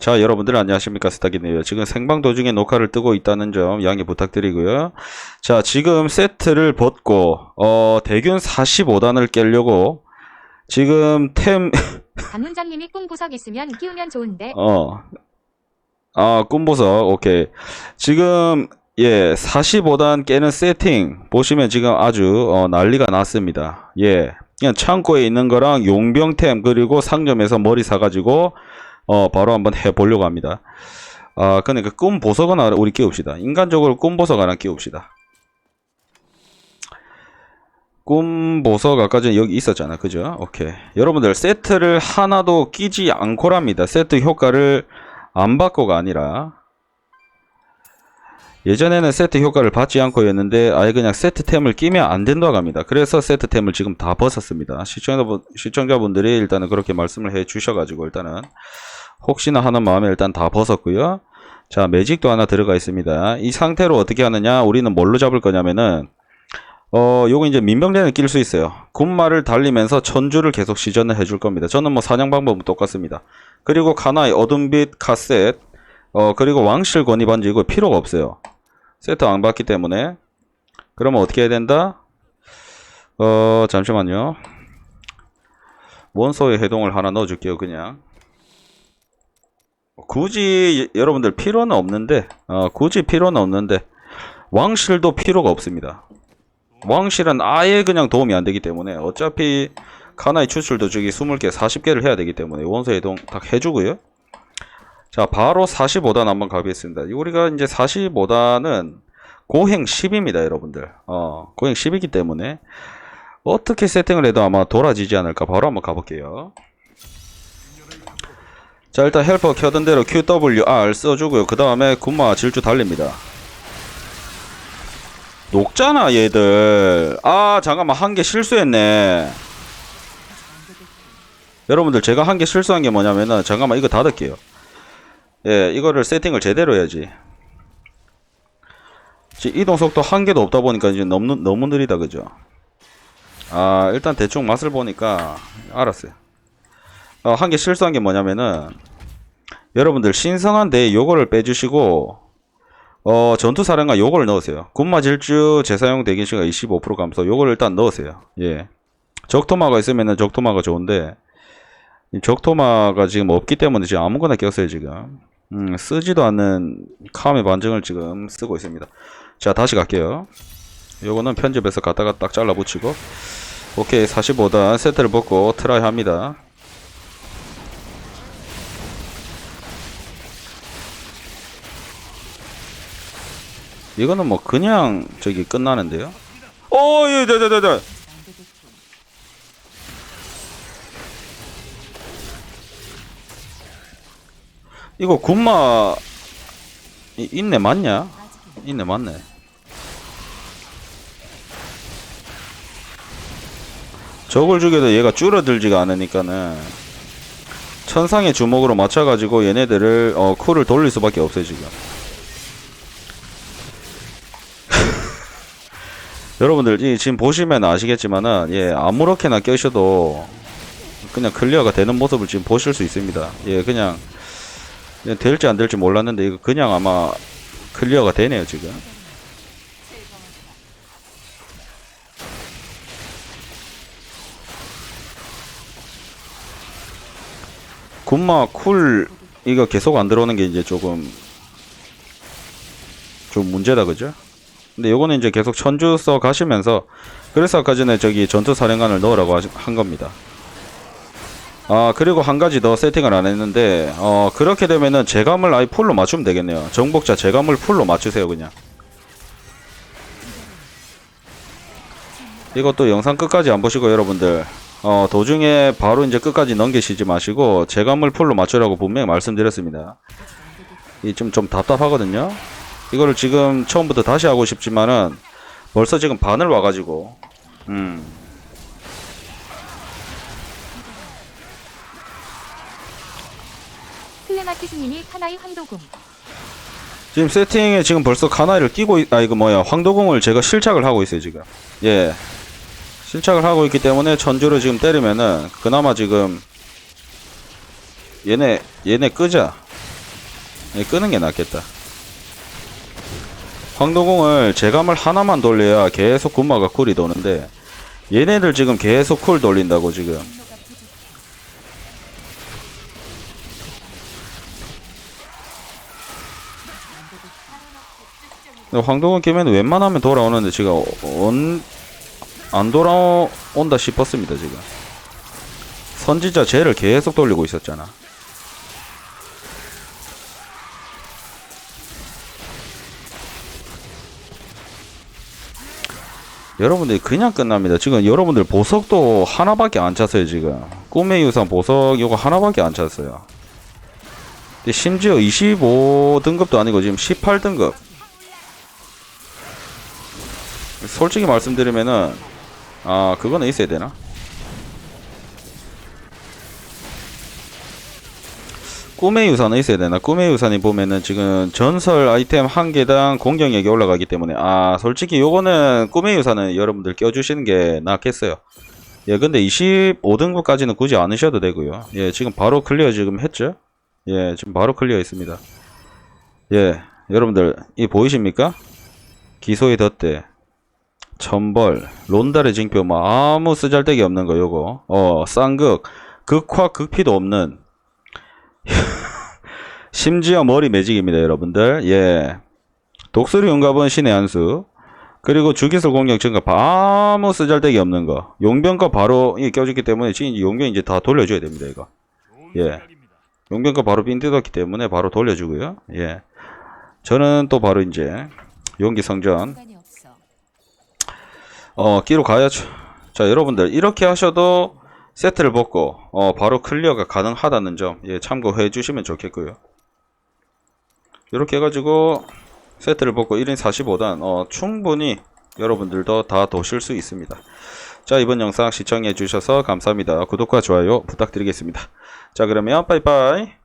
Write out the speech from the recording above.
자, 여러분들 안녕하십니까. 스타기네요. 지금 생방 도중에 녹화를 뜨고 있다는 점 양해 부탁드리고요. 자, 지금 세트를 벗고, 어, 대균 45단을 깨려고, 지금 템, 강훈장님이 꿈보석 있으면 키우면 좋은데 어, 아, 꿈보석, 오케이. 지금, 예, 45단 깨는 세팅, 보시면 지금 아주, 어, 난리가 났습니다. 예. 그냥 창고에 있는 거랑 용병템, 그리고 상점에서 머리 사 가지고, 어, 바로 한번 해보려고 합니다. 아, 그러니까 꿈 보석은 하나 우리 끼웁시다. 인간적으로 꿈 보석 하나 끼웁시다. 꿈 보석 아까 전에 여기 있었잖아. 그죠? 오케이. 여러분들 세트를 하나도 끼지 않고랍니다. 세트 효과를 안 받고가 아니라 예전에는 세트 효과를 받지 않고였는데 아예 그냥 세트템을 끼면 안 된다고 합니다. 그래서 세트템을 지금 다 벗었습니다. 시청자분, 시청자분들이 일단은 그렇게 말씀을 해 주셔가지고 일단은 혹시나 하는 마음에 일단 다 벗었고요. 자 매직도 하나 들어가 있습니다. 이 상태로 어떻게 하느냐 우리는 뭘로 잡을 거냐면은 어, 요거 이제 민병대는 낄 수 있어요. 군마를 달리면서 천주를 계속 시전을 해줄 겁니다. 저는 뭐 사냥 방법은 똑같습니다. 그리고 카나의 어둠빛 카셋, 어, 그리고 왕실 권위 반지 이거 필요가 없어요. 세트 안 받기 때문에. 그러면 어떻게 해야 된다? 어, 잠시만요. 원소의 해동을 하나 넣어줄게요, 그냥. 굳이 여러분들 필요는 없는데, 어, 굳이 필요는 없는데, 왕실도 필요가 없습니다. 왕실은 아예 그냥 도움이 안 되기 때문에 어차피 카나의 추출도 저기 20개, 40개를 해야 되기 때문에 원소 해동 딱 해주고요. 자, 바로 45단 한번 가보겠습니다. 우리가 이제 45단은 고행 10입니다, 여러분들. 어, 고행 10이기 때문에 어떻게 세팅을 해도 아마 돌아지지 않을까 바로 한번 가볼게요. 자, 일단 헬퍼 켜던 대로 QWR 써주고요. 그 다음에 군마 질주 달립니다. 녹잖아 얘들. 아 잠깐만. 한 개 실수했네. 여러분들 제가 한 개 실수한 게 뭐냐면은 잠깐만 이거 닫을게요. 예 이거를 세팅을 제대로 해야지. 지금 이동 속도 한 개도 없다 보니까 이제 너무 너무 느리다 그죠? 아 일단 대충 맛을 보니까 알았어요. 어, 한 개 실수한 게 뭐냐면은 여러분들 신성한데 요거를 빼주시고 어, 전투사령관 요거를 넣으세요. 군마 질주 재사용 대기 시간 25% 감소. 요거를 일단 넣으세요. 예. 적토마가 있으면은 적토마가 좋은데, 이 적토마가 지금 없기 때문에 지금 아무거나 꼈어요, 지금. 음, 쓰지도 않는 카음의 반증을 지금 쓰고 있습니다. 자, 다시 갈게요. 요거는 편집해서 갖다가 딱 잘라 붙이고, 오케이, 45단 세트를 벗고 트라이 합니다. 이거는 뭐 그냥 저기 끝나는데요? 어, 예, 네, 네, 네, 네. 이거 군마 이- 있네 맞냐? 있네 맞네. 저걸 죽여도 얘가 줄어들지가 않으니까는 천상의 주먹으로 맞춰가지고 얘네들을 어, 쿨을 돌릴 수밖에 없어요 지금. 여러분들 이 지금 보시면 아시겠지만은 예 아무렇게나 껴셔도 그냥 클리어가 되는 모습을 지금 보실 수 있습니다. 예 그냥, 그냥 될지 안 될지 몰랐는데 이거 그냥 아마 클리어가 되네요 지금. 군마 쿨 이거 계속 안 들어오는 게 이제 조금 좀 문제다 그죠? 근데 요거는 이제 계속 천주 써 가시면서 그래서 아까 전에 저기 전투 사령관을 넣으라고 한 겁니다. 아 그리고 한 가지 더 세팅을 안 했는데 어 그렇게 되면은 재감을 아예 풀로 맞추면 되겠네요. 정복자 재감을 풀로 맞추세요 그냥. 이것도 영상 끝까지 안 보시고 여러분들 어 도중에 바로 이제 끝까지 넘기시지 마시고 재감을 풀로 맞추라고 분명히 말씀드렸습니다. 이 좀좀 답답하거든요. 이거를 지금 처음부터 다시 하고 싶지만은 벌써 지금 반을 와가지고 음. 클레마티스님이 카나이 황도궁. 지금 세팅에 지금 벌써 가나이를 끼고 있, 아 이거 뭐야 황도공을 제가 실착을 하고 있어요 지금. 예. 실착을 하고 있기 때문에 천주를 지금 때리면은 그나마 지금 얘네 얘네 끄자. 예, 끄는 게 낫겠다. 황도공을 제감을 하나만 돌려야 계속 군마가 쿨이 도는데 얘네들 지금 계속 쿨 돌린다고 지금. 황동원 끼면 웬만하면 돌아오는데 지금 온, 안 돌아온다 싶었습니다 지금. 선지자 쟤를 계속 돌리고 있었잖아 여러분들이 그냥 끝납니다. 지금 여러분들 보석도 하나밖에 안 찼어요, 지금. 꿈의 유산 보석 이거 하나밖에 안 찼어요. 심지어 25등급도 아니고 지금 18등급. 솔직히 말씀드리면은, 아, 그거는 있어야 되나? 꿈의 유산은 있어야 되나? 꿈의 유산이 보면은 지금 전설 아이템 한 개당 공격력이 올라가기 때문에 아 솔직히 요거는 꿈의 유산은 여러분들 껴주시는 게 낫겠어요. 예 근데 25등급까지는 굳이 안 하셔도 되고요. 예 지금 바로 클리어 지금 했죠? 예 지금 바로 클리어 했습니다. 예 여러분들 이 보이십니까? 기소의 덧대 천벌 론달의 징표 뭐 아무 쓰잘데기 없는 거 요거 어 쌍극 극화 극피도 없는 심지어 머리 매직입니다, 여러분들. 예. 독수리 용갑은 신의 한수. 그리고 주기술 공격 증가 아무 쓰잘데기 없는 거. 용병과 바로 이 껴주기 때문에 지금 용병 이제 다 돌려줘야 됩니다, 이거. 예. 용병과 바로 빈 뜯었기 때문에 바로 돌려주고요. 예. 저는 또 바로 이제 용기 성전 어 끼로 가야죠. 자 여러분들 이렇게 하셔도 세트를 벗고 어 바로 클리어가 가능하다는 점 예, 참고해 주시면 좋겠고요. 이렇게 해가지고 세트를 벗고 1인 45단 어 충분히 여러분들도 다 도실 수 있습니다. 자 이번 영상 시청해 주셔서 감사합니다. 구독과 좋아요 부탁드리겠습니다. 자 그러면 빠이빠이